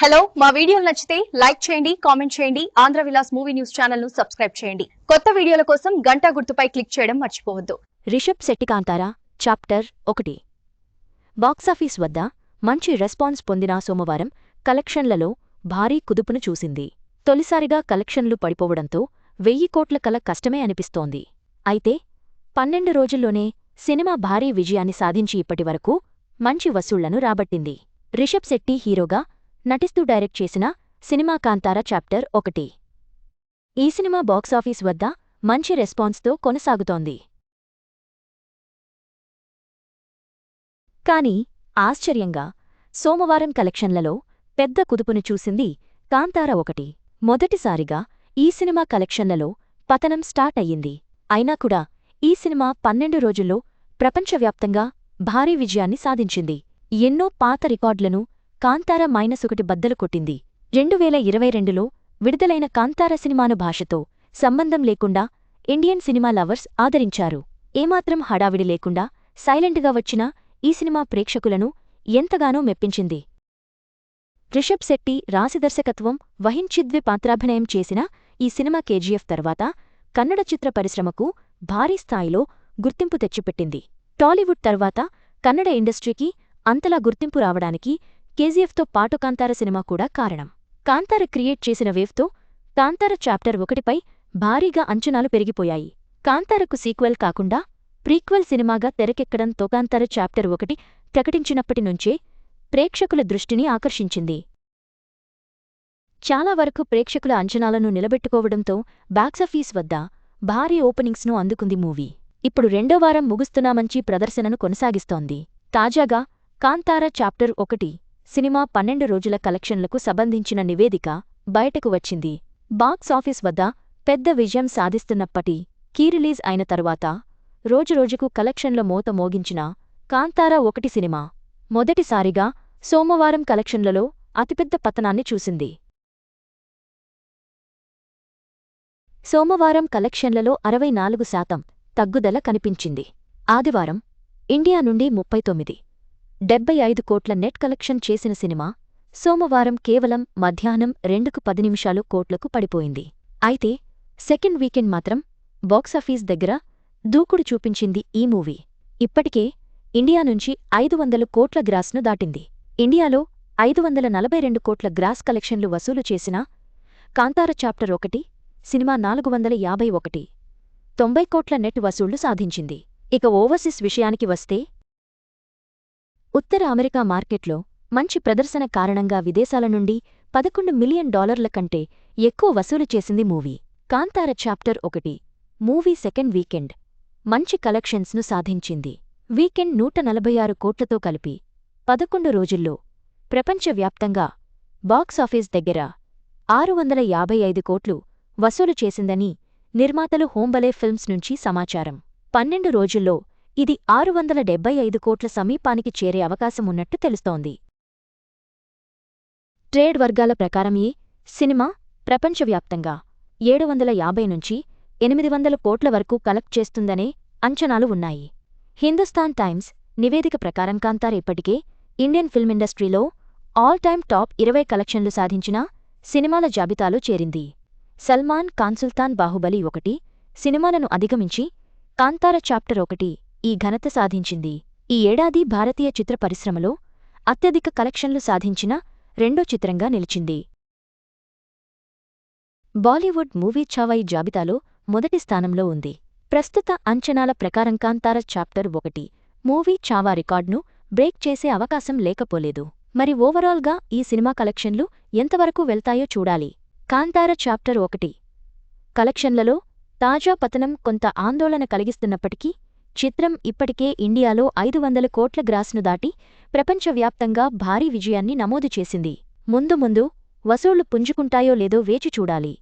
Hello మా వీడియోలు నచ్చితే లైక్ చేయండి కామెంట్ చేయండి ఆంధ్ర విలాస్ మూవీ న్యూస్ ఛానల్ను సబ్స్క్రైబ్ చేయండి. కొత్త వీడియోల కోసం గంట గుర్తుపై క్లిక్ చేయడం మర్చిపోవద్దు. రిషబ్ శెట్టి కాంతారా చాప్టర్ ఒకటి. బాక్సాఫీస్ వద్ద మంచి రెస్పాన్స్ పొందిన సోమవారం కలెక్షన్లలో భారీ కుదుపును చూసింది. తొలిసారిగా కలెక్షన్లు పడిపోవడంతో వెయ్యి కోట్ల కల కష్టమే అనిపిస్తోంది. అయితే పన్నెండు రోజుల్లోనే సినిమా భారీ విజయాన్ని సాధించి ఇప్పటివరకు మంచి వసూళ్ళను రాబట్టింది. రిషబ్ శెట్టి హీరోగా నటిస్తూ డైరెక్ట్ చేసిన సినిమా కాంతారా చాప్టర్ ఒకటి. ఈ సినిమా బాక్సాఫీస్ వద్ద మంచి రెస్పాన్స్తో కొనసాగుతోంది. కాని ఆశ్చర్యంగా సోమవారం కలెక్షన్లలో పెద్ద కుదుపును చూసింది కాంతార ఒకటి. మొదటిసారిగా ఈ సినిమా కలెక్షన్లలో పతనం స్టార్ట్ అయ్యింది. అయినా కూడా ఈ సినిమా పన్నెండు రోజుల్లో ప్రపంచవ్యాప్తంగా భారీ విజయాన్ని సాధించింది. ఎన్నో పాత రికార్డులను కాంతార మైనస్ ఒకటి బద్దలు కొట్టింది. రెండు వేల ఇరవై రెండులో విడుదలైన కాంతార సినిమాను భాషతో సంబంధం లేకుండా ఇండియన్ సినిమా లవర్స్ ఆదరించారు. ఏమాత్రం హడావిడి లేకుండా సైలెంట్గా వచ్చిన ఈ సినిమా ప్రేక్షకులను ఎంతగానో మెప్పించింది. రిషబ్ శెట్టి రాశిదర్శకత్వం వహించిద్వి పాత్రాభినయం చేసిన ఈ సినిమా కేజీఎఫ్ తర్వాత కన్నడ చిత్ర పరిశ్రమకు భారీ స్థాయిలో గుర్తింపు తెచ్చిపెట్టింది. టాలీవుడ్ తర్వాత కన్నడ ఇండస్ట్రీకి అంతలా గుర్తింపు రావడానికి కేజీఎఫ్తో పాటు కాంతార సినిమా కూడా కారణం. కాంతార క్రియేట్ చేసిన వేవ్తో కాంతార చాప్టర్ ఒకటిపై భారీగా అంచనాలు పెరిగిపోయాయి. కాంతారకు సీక్వెల్ కాకుండా ప్రీక్వెల్ సినిమాగా తెరకెక్కడంతో కాంతార చాప్టర్ ఒకటి ప్రకటించినప్పటి నుంచే ప్రేక్షకుల దృష్టిని ఆకర్షించింది. చాలా వరకు ప్రేక్షకుల అంచనాలను నిలబెట్టుకోవడంతో బాక్సాఫీస్ వద్ద భారీ ఓపెనింగ్స్ను అందుకుంది మూవీ. ఇప్పుడు రెండో వారం ముగుస్తున్న మంచి ప్రదర్శనను కొనసాగిస్తోంది. తాజాగా కాంతార చాప్టర్ ఒకటి సినిమా పన్నెండు రోజుల కలెక్షన్లకు సంబంధించిన నివేదిక బయటకు వచ్చింది. బాక్సాఫీస్ వద్ద పెద్ద విజయం సాధిస్తున్నప్పటి కీ రిలీజ్ అయిన తరువాత రోజురోజుకు కలెక్షన్ల మోత మోగించిన కాంతారా ఒకటి సినిమా మొదటిసారిగా సోమవారం కలెక్షన్లలో అతిపెద్ద పతనాన్ని చూసింది. సోమవారం కలెక్షన్లలో అరవై నాలుగు శాతం తగ్గుదల కనిపించింది. ఆదివారం ఇండియా నుండి ముప్పై తొమ్మిది. డెబ్బై ఐదు కోట్ల నెట్ కలెక్షన్ చేసిన సినిమా సోమవారం కేవలం మధ్యాహ్నం రెండుకు పది నిమిషాలు కోట్లకు పడిపోయింది. అయితే సెకండ్ వీకెండ్ మాత్రం బాక్సాఫీస్ దగ్గర దూకుడు చూపించింది ఈ మూవీ. ఇప్పటికే ఇండియా నుంచి ఐదు వందల కోట్ల గ్రాస్ను దాటింది. ఇండియాలో ఐదు వందల నలభై రెండు కోట్ల గ్రాస్ కలెక్షన్లు వసూలు చేసిన కాంతార చాప్టర్ ఒకటి సినిమా నాలుగు వందల యాభై ఒకటి తొంభై కోట్ల నెట్ వసూళ్ళు సాధించింది. ఇక ఓవర్సీస్ విషయానికి వస్తే ఉత్తర అమెరికా మార్కెట్లో మంచి ప్రదర్శన కారణంగా విదేశాల నుండి పదకొండు మిలియన్ డాలర్ల కంటే ఎక్కువ వసూలు చేసింది మూవీ. కాంతార చాప్టర్ ఒకటి. Movie second weekend. మంచి కలెక్షన్స్ను సాధించింది. వీకెండ్ నూట నలభై ఆరు కోట్లతో కలిపి పదకొండు రోజుల్లో ప్రపంచవ్యాప్తంగా బాక్సాఫీస్ దగ్గర ఆరు వందల యాభై ఐదు కోట్లు వసూలు చేసిందని నిర్మాతలు హోంబలే ఫిల్మ్స్ నుంచి సమాచారం. పన్నెండు రోజుల్లో ఇది ఆరు వందల డెబ్బై ఐదు కోట్ల సమీపానికి చేరే అవకాశమున్నట్టు తెలుస్తోంది. ట్రేడ్ వర్గాల ప్రకారం ఈ సినిమా ప్రపంచవ్యాప్తంగా ఏడు వందల యాభై నుంచి ఎనిమిది వందల కోట్ల వరకు కలెక్ట్ చేస్తుందనే అంచనాలు ఉన్నాయి. హిందుస్థాన్ టైమ్స్ నివేదిక ప్రకారం కాంతార్ ఇప్పటికే ఇండియన్ ఫిల్మ్ ఇండస్ట్రీలో ఆల్ టైమ్ టాప్ ఇరవై కలెక్షన్లు సాధించిన సినిమాల జాబితాలో చేరింది. సల్మాన్ కాన్సుల్తాన్ బాహుబలి ఒకటి సినిమాలను అధిగమించి కాంతార చాప్టర్ ఒకటి ఈ ఘనత సాధించింది. ఈ ఏడాది భారతీయ చిత్ర పరిశ్రమలో అత్యధిక కలెక్షన్లు సాధించిన రెండో చిత్రంగా నిలిచింది. బాలీవుడ్ మూవీ ఛావాయి జాబితాలో మొదటి స్థానంలో ఉంది. ప్రస్తుత అంచనాల ప్రకారం కాంతార చాప్టర్ ఒకటి మూవీ చావా రికార్డును బ్రేక్ చేసే అవకాశం లేకపోలేదు. మరి ఓవరాల్గా ఈ సినిమా కలెక్షన్లు ఎంతవరకు వెళ్తాయో చూడాలి. కాంతార చాప్టర్ ఒకటి కలెక్షన్లలో తాజా పతనం కొంత ఆందోళన కలిగిస్తున్నప్పటికీ చిత్రం ఇప్పటికే ఇండియాలో ఐదు వందల కోట్ల గ్రాస్ను దాటి ప్రపంచవ్యాప్తంగా భారీ విజయాన్ని నమోదు చేసింది. ముందు ముందు వసూళ్ళు పుంజుకుంటాయో లేదో వేచి చూడాలి.